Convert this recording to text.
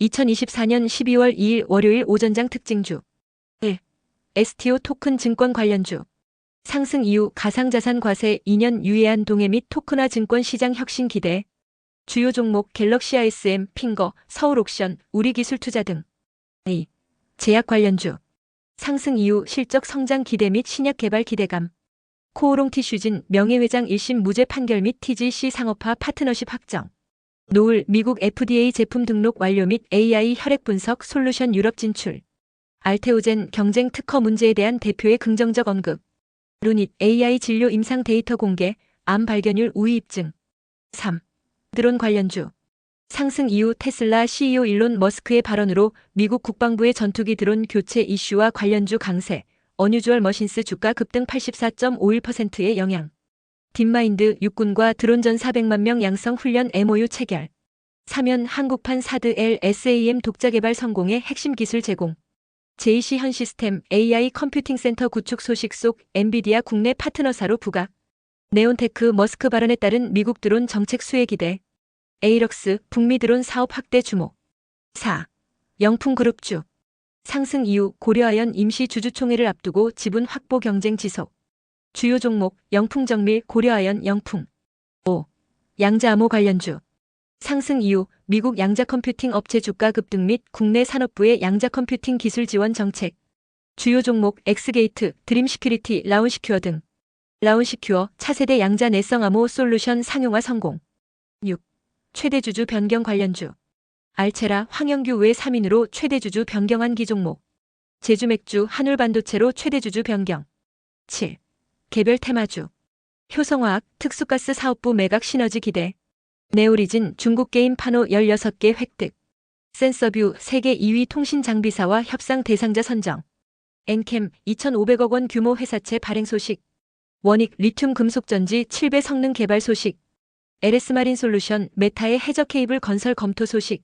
2024년 12월 2일 월요일 오전장 특징주. 1. STO 토큰 증권 관련주. 상승 이후 가상자산 과세 2년 유예한 동해 및 토큰화 증권 시장 혁신 기대. 주요 종목 갤럭시 ISM, 핑거, 서울옥션, 우리기술투자 등. 2. 제약 관련주. 상승 이후 실적 성장 기대 및 신약 개발 기대감. 코오롱 티슈진 명예회장 1심 무죄 판결 및 TGC 상업화 파트너십 확정 노을 미국 FDA 제품 등록 완료 및 AI 혈액 분석 솔루션 유럽 진출. 알테오젠 경쟁 특허 문제에 대한 대표의 긍정적 언급. 루닛 AI 진료 임상 데이터 공개, 암 발견율 우위 입증. 3. 드론 관련주. 상승 이후 테슬라 CEO 일론 머스크의 발언으로 미국 국방부의 전투기 드론 교체 이슈와 관련주 강세, 어뉴주얼 머신스 주가 급등 84.51%의 영향. 딥마인드 육군과 드론전 400만 명 양성 훈련 MOU 체결. 사면 한국판 사드 LSAM 독자 개발 성공의 핵심 기술 제공. JC 현 시스템 AI 컴퓨팅 센터 구축 소식 속 엔비디아 국내 파트너사로 부각. 네온테크 머스크 발언에 따른 미국 드론 정책 수혜 기대. 에이럭스 북미 드론 사업 확대 주목. 4. 영풍 그룹 주. 상승 이후 고려아연 임시 주주총회를 앞두고 지분 확보 경쟁 지속. 주요 종목 영풍정밀 고려아연 영풍. 5. 양자암호 관련주. 상승 이후 미국 양자컴퓨팅 업체 주가 급등 및 국내 산업부의 양자컴퓨팅 기술 지원 정책. 주요 종목 엑스게이트, 드림시큐리티, 라운시큐어 등. 라운시큐어 차세대 양자 내성 암호 솔루션 상용화 성공. 6. 최대 주주 변경 관련주. 알체라 황영규 외 3인으로 최대 주주 변경한 기종목. 제주맥주 한울반도체로 최대 주주 변경. 7. 개별 테마주. 효성화학 특수가스 사업부 매각 시너지 기대. 네오리진 중국 게임 판호 16개 획득. 센서뷰 세계 2위 통신 장비사와 협상 대상자 선정. 엔캠 2,500억 원 규모 회사채 발행 소식. 원익 리튬 금속전지 7배 성능 개발 소식. LS마린 솔루션 메타의 해저 케이블 건설 검토 소식